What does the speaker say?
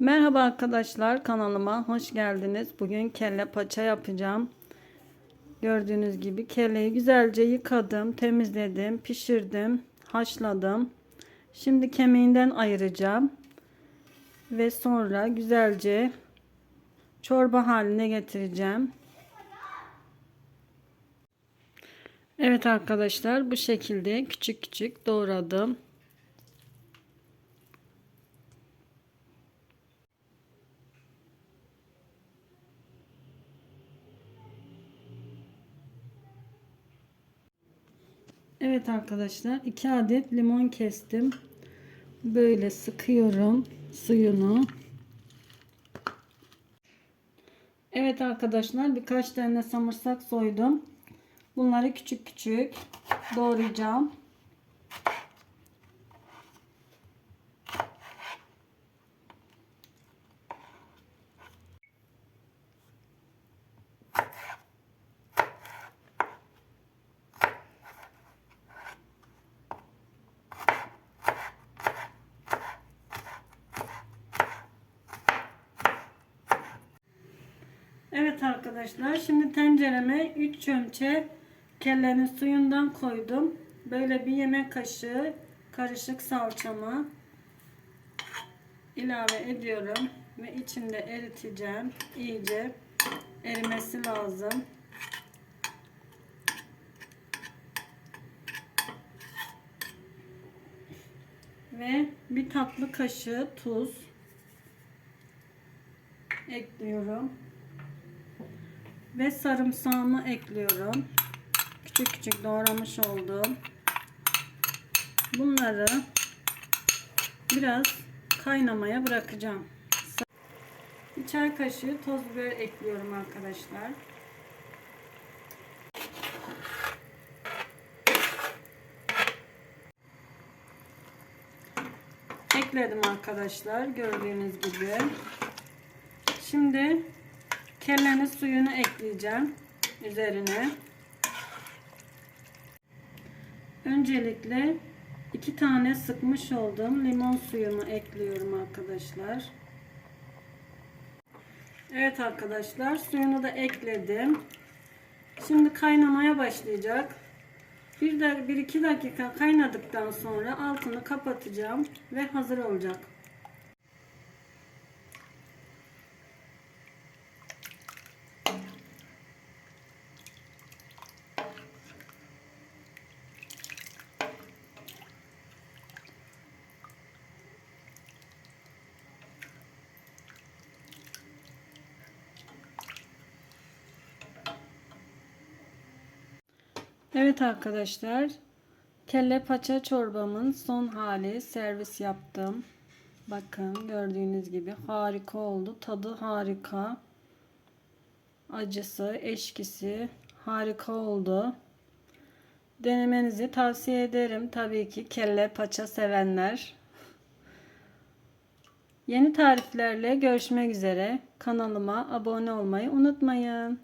Merhaba arkadaşlar kanalıma hoş geldiniz. Bugün kelle paça yapacağım. Gördüğünüz gibi kelleyi güzelce yıkadım, temizledim, pişirdim, haşladım. Şimdi kemiğinden ayıracağım. Ve sonra güzelce çorba haline getireceğim. Evet arkadaşlar bu şekilde küçük küçük doğradım. Evet arkadaşlar 2 adet limon kestim. Böyle sıkıyorum suyunu. Evet arkadaşlar birkaç tane samırsak soydum. Bunları küçük küçük doğrayacağım. Evet arkadaşlar şimdi tencereme 3 çömçe kellenin suyundan koydum. Böyle bir yemek kaşığı karışık salçamı ilave ediyorum ve içinde eriteceğim. İyice erimesi lazım. Ve bir tatlı kaşığı tuz ekliyorum ve sarımsağımı ekliyorum. Küçük küçük doğramış olduğum bunları biraz kaynamaya bırakacağım. Bir çay kaşığı toz biber ekliyorum arkadaşlar. Ekledim arkadaşlar gördüğünüz gibi. Şimdi kellenin suyunu ekleyeceğim üzerine. Öncelikle iki tane sıkmış olduğum limon suyunu ekliyorum arkadaşlar. Evet arkadaşlar suyunu da ekledim. Şimdi kaynamaya başlayacak. Bir de bir iki dakika kaynadıktan sonra altını kapatacağım ve hazır olacak. Evet arkadaşlar. Kelle paça çorbamın son hali servis yaptım. Bakın gördüğünüz gibi harika oldu. Tadı harika. Acısı, eşkisi harika oldu. Denemenizi tavsiye ederim. Tabii ki kelle paça sevenler. Yeni tariflerle görüşmek üzere. Kanalıma abone olmayı unutmayın.